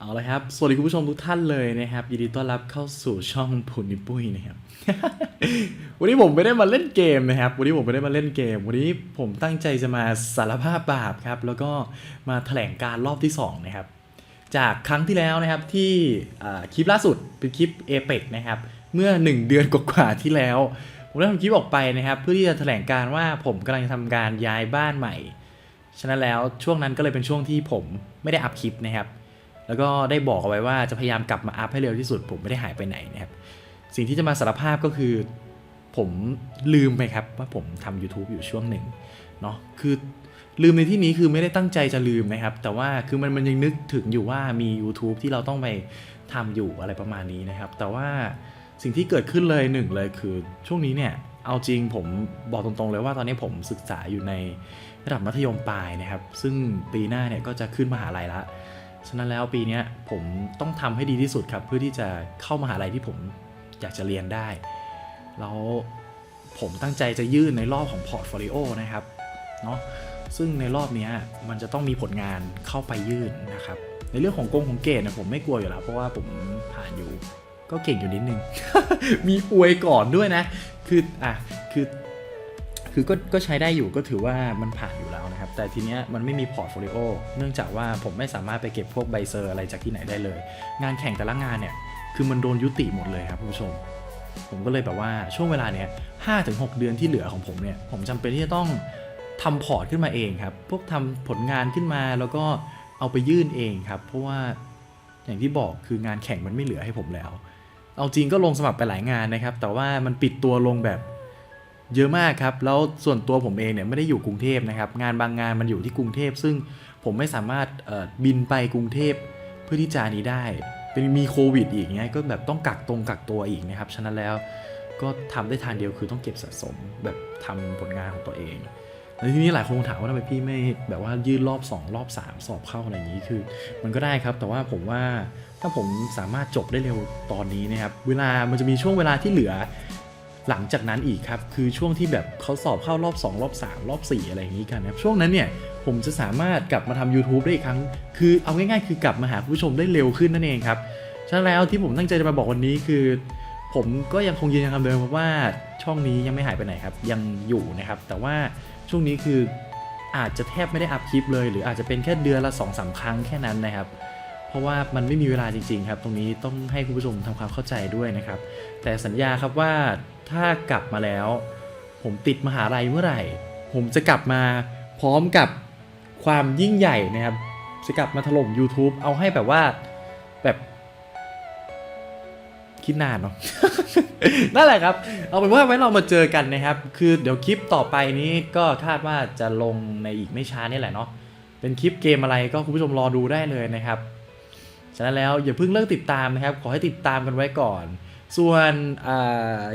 เอาละครับ สวัสดีคุณผู้ชมทุกท่านเลยนะครับ ยินดีต้อนรับเข้าสู่ช่องพุนนิปุ้ยนะครับ วันนี้ผมไม่ได้มาเล่นเกมนะครับ วันนี้ผมไม่ได้มาเล่นเกม วันนี้ผมตั้งใจจะมาสารภาพบาปครับ แล้วก็มาแถลงการรอบที่สองนะครับ จากครั้งที่แล้วนะครับที่คลิปล่าสุดเป็นคลิปเอเปกนะครับ เมื่อ 1 เดือนกว่าที่แล้ว ผมได้ทำคลิปออกไปนะครับ เพื่อที่จะแถลงการว่าผมกำลังจะทำการย้ายบ้านใหม่ ฉะนั้นแล้วช่วงนั้นก็เลยเป็นช่วงที่ผมไม่ได้อัพคลิปนะครับ แล้วก็ได้บอกเอาไว้ว่าจะพยายามกลับมาอัพให้เร็วที่สุด ผมไม่ได้หายไปไหนนะครับ สิ่งที่จะมาสารภาพก็คือ ผมลืมไปครับว่าผมทำ YouTube อยู่ช่วงหนึ่งเนาะคือลืมในที่นี้คือไม่ได้ตั้งใจจะลืมนะครับ แต่ว่าคือมันมันยังนึกถึงอยู่ว่ามี YouTube ที่เราต้องไปทำอยู่อะไรประมาณนี้นะครับ แต่ว่าสิ่งที่เกิดขึ้นเลยหนึ่งเลยคือช่วงนี้เนี่ยเอาจริงผมบอกตรงๆเลยว่าตอนนี้ผมศึกษาอยู่ในระดับมัธยมปลายนะครับ ซึ่งปีหน้าเนี่ยก็จะขึ้นมหาลัยละ ฉะนั้นแล้วปีนี้ผมต้องทำให้ดีที่สุดครับ เพื่อที่จะเข้ามหาลัยที่ผมอยากจะเรียนได้ แล้วผมตั้งใจจะยื่นในรอบของพอร์ตโฟลิโอนะครับเนาะซึ่งในรอบนี้มันจะต้องมีผลงานเข้าไปยื่นนะครับ ในเรื่องของกงของเกรดเนี่ยผมไม่กลัวอยู่แล้ว เพราะว่าผมผ่านอยู่ก็เก่งอยู่นิดนึง มีอวยก่อนด้วยนะ คืออะคือ คือก็ก็ใช้ได้อยู่ก็ถือว่ามันผ่านอยู่แล้วนะครับ แต่ทีเนี้ยมันไม่มีพอร์ตโฟลิโอเนื่องจากว่าผมไม่สามารถไปเก็บพวกใบเซอร์อะไรจากที่ไหนได้เลย งานแข่งแต่ละงานเนี่ยคือมันโดนยุติหมดเลยครับผู้ชม ผมก็เลยแบบว่าช่วงเวลาเนี้ยห้าถึงหเดือนที่เหลือของผมเนี่ยผมจำเป็นที่จะต้องทำพอร์ตขึ้นมาเองครับ พวกทำผลงานขึ้นมาแล้วก็เอาไปยื่นเองครับ เพราะว่าอย่างที่บอกคืองานแข่งมันไม่เหลือให้ผมแล้ว เอาจริงก็ลงสมัครไปหลายงานนะครับ แต่ว่ามันปิดตัวลงแบบ เยอะมากครับ แล้วส่วนตัวผมเองเนี่ยไม่ได้อยู่กรุงเทพนะครับ งานบางงานมันอยู่ที่กรุงเทพ ซึ่งผมไม่สามารถบินไปกรุงเทพเพื่อที่จะนี้ได้ เป็นมีโควิดอีกเงี้ย ก็แบบต้องกักตรงกักตัวอีกนะครับ ฉะนั้นแล้วก็ทำได้ทางเดียวคือต้องเก็บสะสมแบบทำผลงานของตัวเองแล้วทีนี้หลายคนถามว่าทำไมพี่ไม่แบบว่ายื่นรอบ 2 รอบ 3 สอบเข้าอะไรอย่างนี้คือ มันก็ได้ครับ แต่ว่าผมว่าถ้าผมสามารถจบได้เร็วตอนนี้นะครับ เวลามันจะมีช่วงเวลาที่เหลือ หลังจากนั้นอีกครับ คือช่วงที่แบบเขาสอบเข้ารอบ 2 รอบ 3 รอบ 4 อะไรอย่างนี้กันนะครับช่วงนั้นเนี่ยผมจะสามารถกลับมาทำ YouTube ได้อีกครั้ง คือเอาง่ายๆ คือกลับมาหาผู้ชมได้เร็วขึ้นนั่นเองครับฉะนั้นแล้วที่ผมตั้งใจจะมาบอกวันนี้คือ ผมก็ยังคงยืนยันคำเดิมครับว่าช่องนี้ยังไม่หายไปไหนครับ ยังอยู่นะครับ แต่ว่าช่วงนี้คืออาจจะแทบไม่ได้อัพคลิปเลย หรืออาจจะเป็นแค่เดือนละ2อสาครั้งแค่นั้นนะครับ เพราะว่ามันไม่มีเวลาจริงๆครับ ตรงนี้ต้องให้คุณผู้ชมทำความเข้าใจด้วยนะครับ แต่สัญญาครับว่าถ้ากลับมาแล้ว ผมติดมหาลัยเมื่อไหร่ ผมจะกลับมาพร้อมกับความยิ่งใหญ่นะครับ จะกลับมาถล่ม YouTube เอาให้แบบว่าแบบคิดนานเนาะนั่นแหละครับ เอาเป็นว่าไว้เรามาเจอกันนะครับ คือเดี๋ยวคลิปต่อไปนี้ก็คาดว่าจะลงในอีกไม่ช้านี่แหละเนาะเป็นคลิปเกมอะไรก็คุณผู้ชมรอดูได้เลยนะครับ ฉะนั้นแล้วอย่าเพิ่งเลิกติดตามนะครับ ขอให้ติดตามกันไว้ก่อน ส่วนอ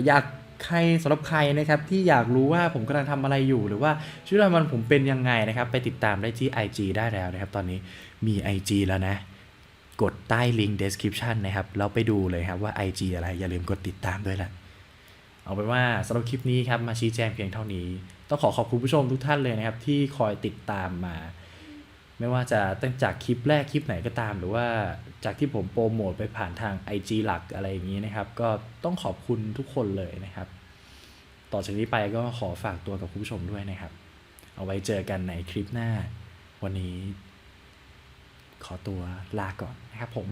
อยากใครสำหรับใครนะครับที่อยากรู้ว่าผมกำลังทำอะไรอยู่ หรือว่าชีวิตประจำวันผมเป็นยังไงนะครับ ไปติดตามได้ที่ IG ได้แล้วนะครับ ตอนนี้มี IG แล้วนะ กดใต้ลิงก์ description นะครับแล้วไปดูเลยครับว่า IG อะไรอย่าลืมกดติดตามด้วยล่ะเอาเป็นว่าสำหรับคลิปนี้ครับมาชี้แจงเพียงเท่านี้ ต้องขอขอบคุณผู้ชมทุกท่านเลยนะครับ ที่คอยติดตามมา ไม่ว่าจะตั้งจากคลิปแรกคลิปไหนก็ตาม หรือว่าจากที่ผมโปรโมทไปผ่านทาง IG หลักอะไรอย่างนี้นะครับ ก็ต้องขอบคุณทุกคนเลยนะครับ ต่อจากนี้ไปก็ขอฝากตัวกับคุณผู้ชมด้วยนะครับ เอาไว้เจอกันในคลิปหน้า วันนี้ ขอตัวลาก่อนนะครับผม